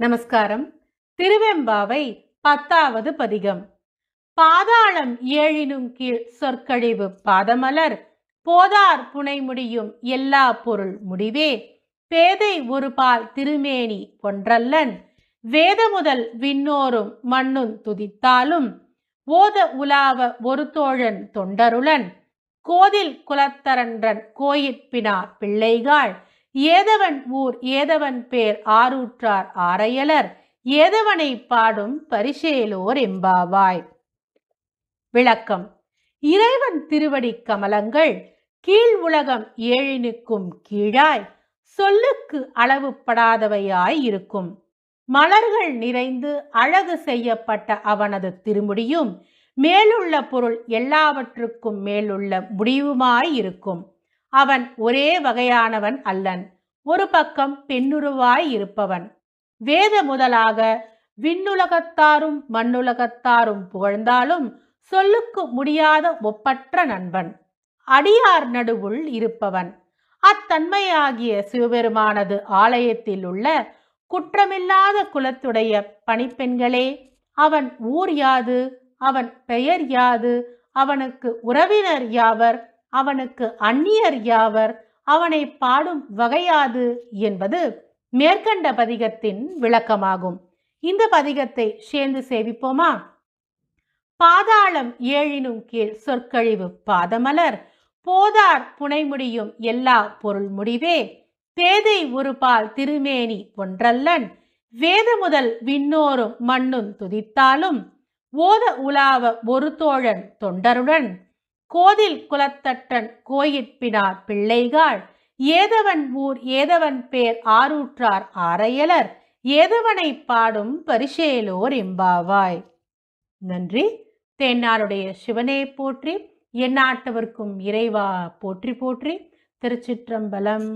நமஸ்காரம். திருவெம்பாவை பத்தாவது பதிகம். பாதாளம் ஏழினும் கீழ் சொற்கழிவு பாதமலர் போதார் புனை முடியும் எல்லா பொருள் முடிவே பேதை ஒரு பால் திருமேனி ஒன்றல்லன் வேத முதல் விண்ணோரும் மண்ணும் துதித்தாலும் ஓத உலாவ ஒரு தோழன் தொண்டருளன் கோதில் குலத்தரன்றன் கோயிற்பினா பிள்ளைகாள் ஏதவன் ஊர் ஏதவன் பேர் ஆரூற்றார் ஆரையலர். ஏதவனை பாடும் பரிசேலோர் எம்பாவாய். விளக்கம். இறைவன் திருவடி கமலங்கள் கீழ் உலகம் ஏழினுக்கும் கீழாய் சொல்லுக்கு அளவுப்படாதவையாய் இருக்கும். மலர்கள் நிறைந்து அழகு செய்யப்பட்ட அவனது திருமுடியும் மேலுள்ள பொருள் எல்லாவற்றுக்கும் மேலுள்ள முடிவுமாய் இருக்கும். அவன் ஒரே வகையானவன் அல்லன். ஒரு பக்கம் பெண்ணுருவாய் இருப்பவன். வேத முதலாக விண்ணுலகத்தாரும் மண்ணுலகத்தாரும் புகழ்ந்தாலும் சொல்லுக்கு முடியாத ஒப்பற்ற நண்பன். அடியார் நடுவுள் இருப்பவன். அத்தன்மையாகிய சிவபெருமானது ஆலயத்தில் உள்ள குற்றமில்லாத குலத்துடைய பணிப்பெண்களே அவன் ஊர் யாது? அவன் பெயர் யாது? அவனுக்கு உறவினர் யாவர்? அவனுக்கு அந்நியர் யாவர்? அவனை பாடும் வகையாது என்பது மேற்கண்ட பதிகத்தின் விளக்கமாகும். இந்த பதிகத்தை சேர்ந்து சேவிப்போமா? பாதாளம் ஏழினும் கீழ் சொற்கழிவு பாதமலர். போதார் புனைமுடியும் எல்லா பொருள் முடிவே. பேதை ஒரு பால் திருமேனி ஒன்றல்லன். வேத முதல் விண்ணோரும் மண்ணும் துதித்தாலும். ஓத உலாவ ஒரு தோழன் தொண்டருடன். கோதில் குலத்தட்டன் கோயிற்பினார் பிள்ளைகாள். ஏதவன் ஊர் ஏதவன் பேர் ஆரூற்றார் ஆரையலர். ஏதவனை பாடும் பரிசேலோர் எம்பாவாய் நன்றி. தென்னாருடைய சிவனே போற்றி. எந்நாட்டவர்க்கும் இறைவா போற்றி போற்றி. திருச்சிற்றம்பலம்.